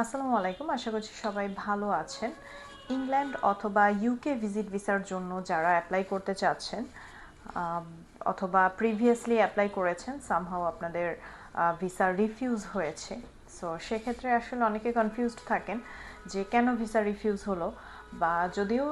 আসসালামু আলাইকুম। আশা করছি সবাই ভালো আছেন। ইংল্যান্ড অথবা ইউকে ভিজিট ভিসার জন্য যারা অ্যাপ্লাই করতে চাচ্ছেন অথবা প্রিভিয়াসলি অ্যাপ্লাই করেছেন সামহাও আপনাদের ভিসা রিফিউজ হয়েছে। সো সেক্ষেত্রে আসলে অনেকে কনফিউজড থাকেন যে কেন ভিসা রিফিউজ হলো? বা যদিও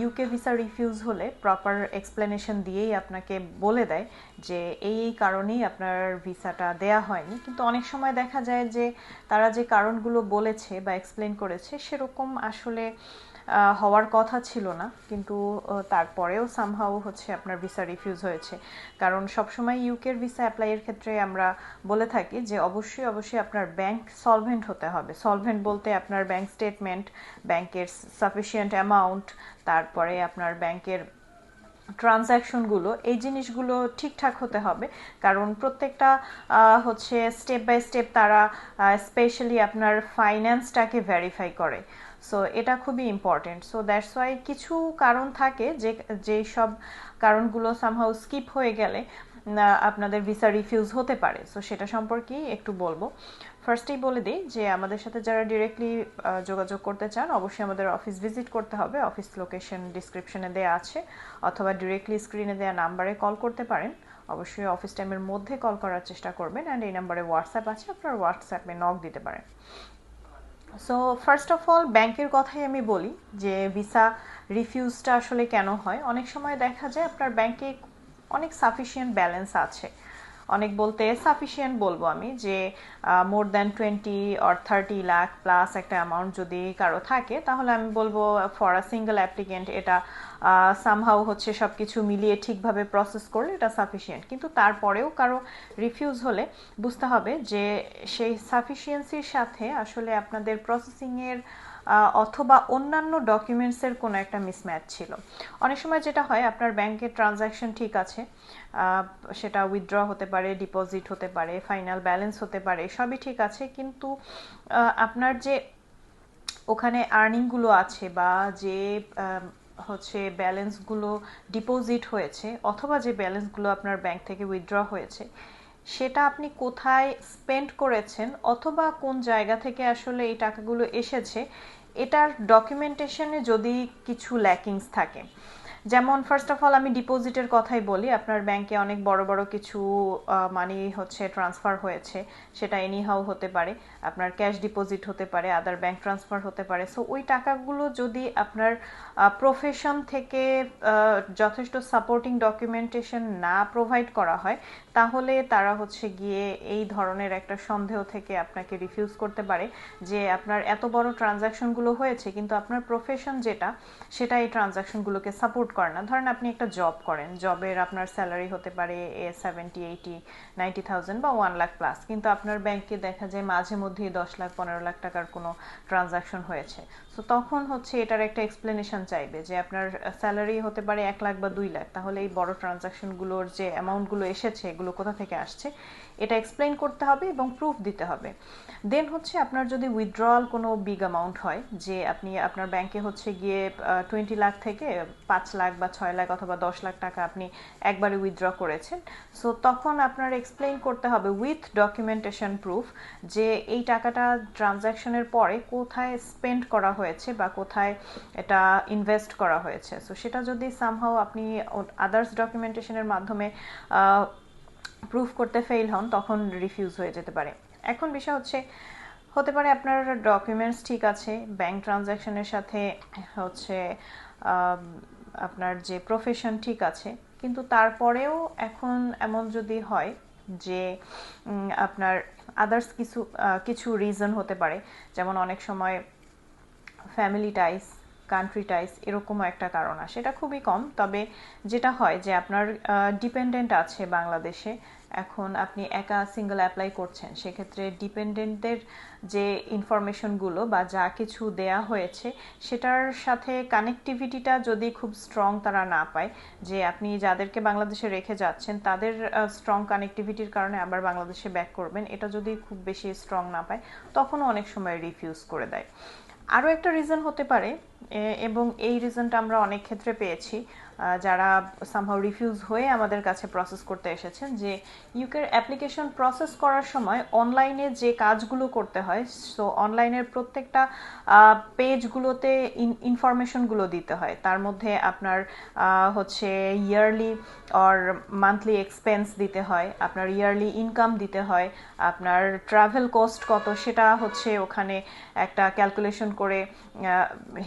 ইউকে ভিসা রিফিউজ হলে প্রপার এক্সপ্লেনেশন দিয়েই আপনাকে বলে দেয় যে এই এই কারণেই আপনার ভিসাটা দেয়া হয়নি। কিন্তু অনেক সময় দেখা যায় যে তারা যে কারণগুলো বলেছে বা এক্সপ্লেন করেছে, সেরকম আসলে হওয়ার কথা ছিল না, কিন্তু তারপরেও সামহাও হচ্ছে আপনার ভিসা রিফিউজ হয়েছে। কারণ সবসময় ইউকের ভিসা অ্যাপ্লাইয়ের ক্ষেত্রে আমরা বলে থাকি যে, অবশ্যই অবশ্যই আপনার ব্যাংক সলভেন্ট হতে হবে। সলভেন্ট বলতে আপনার ব্যাংক স্টেটমেন্ট ব্যাংকের সাফিসিয়েন্ট অ্যামাউন্ট তারপরে আপনার ব্যাংকের ট্রানজ্যাকশনগুলো এই জিনিসগুলো ঠিকঠাক হতে হবে। কারণ প্রত্যেকটা হচ্ছে স্টেপ বাই স্টেপ তারা স্পেশালি আপনার ফাইন্যান্সটাকে ভেরিফাই করে। সো এটা খুবই ইম্পর্টেন্ট সো দ্যাটস ওয়াই কিছু কারণ থাকে যে যেই সব কারণগুলো সামহাউ স্কিপ হয়ে গেলে আপনাদের ভিসা রিফিউজ হতে পারে। সো সেটা সম্পর্কেই একটু বলব। ফার্স্টেই বলে দিই যে, আমাদের সাথে যারা ডিরেক্টলি যোগাযোগ করতে চান, অবশ্যই আমাদের অফিস ভিজিট করতে হবে। অফিস লোকেশন ডিসক্রিপশনে দেওয়া আছে। অথবা ডিরেক্টলি স্ক্রিনে দেওয়া নাম্বারে কল করতে পারেন। অবশ্যই অফিস টাইমের মধ্যে কল করার চেষ্টা করবেন। অ্যান্ড এই নাম্বারে হোয়াটসঅ্যাপ আছে। আপনার হোয়াটসঅ্যাপে নক দিতে পারেন। সো ফার্স্ট অফ অল ব্যাংকের কথাই আমি বলি যে ভিসা রিফিউজটা আসলে কেন হয়? অনেক সময় দেখা যায় আপনার ব্যাংকে অনেক সাফিসিয়েন্ট ব্যালেন্স আছে। অনেক বলতে সাফিসিয়েন্ট বলব আমি যে more than twenty or thirty lakh plus একটা অ্যামাউন্ট যদি কারও থাকে, তাহলে আমি বলব ফর আ সিঙ্গেল অ্যাপ্লিকেন্ট এটা সামহাও হচ্ছে সব কিছু মিলিয়ে ঠিকভাবে প্রসেস করলে এটা সাফিসিয়েন্ট কিন্তু তারপরেও কারও রিফিউজ হলে বুঝতে হবে যে, সেই সাফিসিয়েন্সির সাথে আসলে আপনাদের প্রসেসিংয়ের অথবা অন্যান্য ডকুমেন্টসের কোনো একটা মিসম্যাচ ছিল। অনেক সময় যেটা হয়, আপনার ব্যাংকের ট্রানজ্যাকশন ঠিক আছে সেটা উইথড্র হতে পারে ডিপোজিট হতে পারে ফাইনাল ব্যালেন্স হতে পারে, সবই ঠিক আছে, কিন্তু আপনার যে ওখানে আর্নিংগুলো আছে বা যে হচ্ছে ব্যালেন্সগুলো ডিপোজিট হয়েছে, অথবা যে ব্যালেন্সগুলো আপনার ব্যাংক থেকে উইথড্র হয়েছে সেটা আপনি কোথায় স্পেন্ড করেছেন অথবা কোন জায়গা থেকে আসলে এই টাকাগুলো এসেছে, এটার ডকুমেন্টেশনে যদি কিছু ল্যাকিংস থাকে। যেমন ফার্স্ট অফ অল আমি ডিপোজিটের কথাই বলি। আপনার ব্যাংকে অনেক বড় বড় কিছু মানি হচ্ছে ট্রান্সফার হয়েছে। সেটা এনিহাউ হতে পারে। আপনার ক্যাশ ডিপোজিট হতে পারে আদার ব্যাংক ট্রান্সফার হতে পারে। সো ওই টাকাগুলো যদি আপনার প্রফেশন থেকে যথেষ্ট সাপোর্টিং ডকুমেন্টেশন না প্রোভাইড করা হয়, তাহলে তারা হচ্ছে গিয়ে এই ধরনের একটা সন্দেহ থেকে আপনাকে রিফিউজ করতে পারে যে আপনার এত বড় ট্রানজাকশনগুলো হয়েছে, কিন্তু আপনার প্রফেশন যেটা, সেটা এই ট্রানজাকশনগুলোকে সাপোর্ট করে না। ধরেন আপনি একটা জব করেন জবের আপনার স্যালারি হতে পারে a seventy eighty ninety thousand বা ওয়ান লাখ প্লাস কিন্তু আপনার ব্যাংকে দেখা যায় মাঝে মধ্যেই দশ লাখ, পনেরো লাখ টাকার কোনো ট্রানজাকশন হয়েছে। সো তখন হচ্ছে এটার একটা এক্সপ্লেনেশন চাইবে যে আপনার স্যালারি হতে পারে এক লাখ বা দুই লাখ, তাহলে এই বড় ট্রানজাকশনগুলোর যে অ্যামাউন্টগুলো এসেছে, এগুলো কোথা থেকে আসছে? এটা এক্সপ্লেন করতে হবে এবং প্রুফ দিতে হবে। দেন হচ্ছে আপনার যদি উইথড্রয়াল কোনো বিগ অ্যামাউন্ট হয়, যে আপনি আপনার ব্যাংকে হচ্ছে গিয়ে টোয়েন্টি লাখ থেকে পাঁচ লাখ বা ছয় লাখ অথবা দশ লাখ টাকা আপনি একবারে উইথড্র করেছেন। সো তখন আপনার এক্সপ্লেইন করতে হবে উইথ ডকুমেন্টেশন প্রুফ যে এই টাকাটা ট্রানজ্যাকশনের পরে কোথায় স্পেন্ড করা হয়েছে বা কোথায় এটা ইনভেস্ট করা হয়েছে। সো সেটা যদি সামহাও আপনি আদার্স ডকুমেন্টেশনের মাধ্যমে প্রুফ করতে ফেল হন, তখন রিফিউজ হয়ে যেতে পারে। এখন বিষয় হচ্ছে, হতে পারে আপনার ডকুমেন্টস ঠিক আছে ব্যাংক ট্রানজ্যাকশনের সাথে হচ্ছে আপনার যে প্রফেশন ঠিক আছে, কিন্তু তারপরেও এখন এমন যদি হয় যে আপনার আদার্স কিছু কিছু রিজন হতে পারে, যেমন অনেক সময় ফ্যামিলি টাইস কান্ট্রি টাইস এরকমও একটা কারণ আসে এটা খুবই কম, তবে যেটা হয় যে আপনার ডিপেন্ডেন্ট আছে বাংলাদেশে এখন আপনি একা সিঙ্গেল অ্যাপ্লাই করছেন, সেক্ষেত্রে ডিপেন্ডেন্টদের যে ইনফরমেশনগুলো বা যা কিছু দেয়া হয়েছে, সেটার সাথে কানেক্টিভিটিটা যদি খুব স্ট্রং তারা না পায়, যে আপনি যাদেরকে বাংলাদেশে রেখে যাচ্ছেন, তাদের স্ট্রং কানেক্টিভিটির কারণে আবার বাংলাদেশে ব্যাক করবেন, এটা যদি খুব বেশি স্ট্রং না পায়, তখনও অনেক সময় রিফিউজ করে দেয়। আরও একটা রিজন হতে পারে এবং এই রিজনটা আমরা অনেক ক্ষেত্রে পেয়েছি। যারা সামহাও রিফিউজ হয়ে আমাদের কাছে প্রসেস করতে এসেছেন যে ইউকের অ্যাপ্লিকেশন প্রসেস করার সময় অনলাইনে যে কাজগুলো করতে হয় সো অনলাইনের প্রত্যেকটা পেজগুলোতে ইনফরমেশনগুলো দিতে হয়। তার মধ্যে আপনার হচ্ছে ইয়ারলি অর মান্থলি এক্সপেন্স দিতে হয়, আপনার ইয়ারলি ইনকাম দিতে হয়, আপনার ট্রাভেল কস্ট কত সেটা হচ্ছে ওখানে একটা ক্যালকুলেশন করে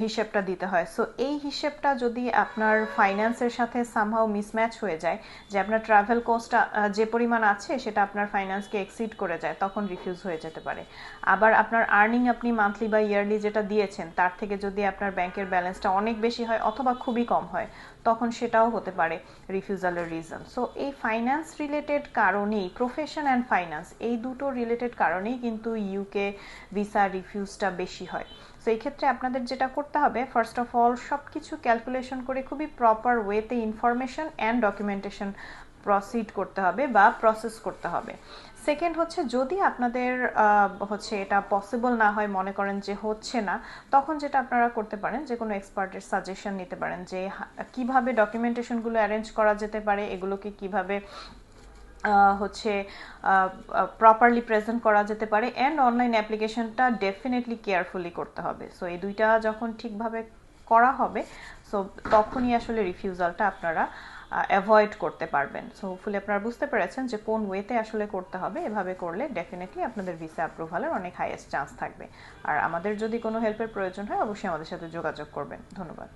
হিসেবটা দিতে হয়। সো এই হিসেবটা যদি আপনার ফাইন্যান্সের সাথে সামহাও মিসম্যাচ হয়ে যায়, যে আপনার ট্রাভেল কস্টটা যে পরিমাণ আছে সেটা আপনার ফাইন্যান্সকে এক্সিড করে যায়, তখন রিফিউজ হয়ে যেতে পারে। আবার আপনার আর্নিং আপনি মান্থলি বা ইয়ারলি যেটা দিয়েছেন, তার থেকে যদি আপনার ব্যাংকের ব্যালেন্সটা অনেক বেশি হয় অথবা খুবই কম হয়, তখন সেটাও হতে পারে রিফিউজালের রিজন সো এই ফাইন্যান্স রিলেটেড কারণেই প্রফেশন অ্যান্ড ফাইন্যান্স এই দুটো রিলেটেড কারণেই কিন্তু ইউকে ভিসা রিফিউজটা বেশি হয়। সো এই ক্ষেত্রে আপনাদের যেটা করতে হবে ফার্স্ট অফ অল সব কিছু ক্যালকুলেশন করে খুবই প্রপার ওয়েতে ইনফরমেশন অ্যান্ড ডকুমেন্টেশন প্রসিড করতে হবে বা প্রসেস করতে হবে। সেকেন্ড হচ্ছে, যদি আপনাদের হচ্ছে এটা পসিবল না হয়, মনে করেন যে হচ্ছে না, তখন যেটা আপনারা করতে পারেন, যে কোনো এক্সপার্টের সাজেশন নিতে পারেন যে কীভাবে ডকুমেন্টেশনগুলো অ্যারেঞ্জ করা যেতে পারে, এগুলোকে কীভাবে হচ্ছে প্রপারলি প্রেজেন্ট করা যেতে পারে অ্যান্ড অনলাইন অ্যাপ্লিকেশনটা ডেফিনেটলি কেয়ারফুলি করতে হবে। সো এই দুইটা যখন ঠিকভাবে করা হবে সো তখনই আসলে রিফিউজালটা আপনারা অ্যাভয়েড করতে পারবেন। সো হোপফুলি আপনারা বুঝতে পেরেছেন যে কোন ওয়েতে আসলে করতে হবে। এভাবে করলে ডেফিনেটলি আপনাদের ভিসা অ্যাপ্রুভালের অনেক হাইয়েস্ট চান্স থাকবে। আর আমাদের যদি কোনো হেল্পের প্রয়োজন হয়, অবশ্যই আমাদের সাথে যোগাযোগ করবেন। ধন্যবাদ।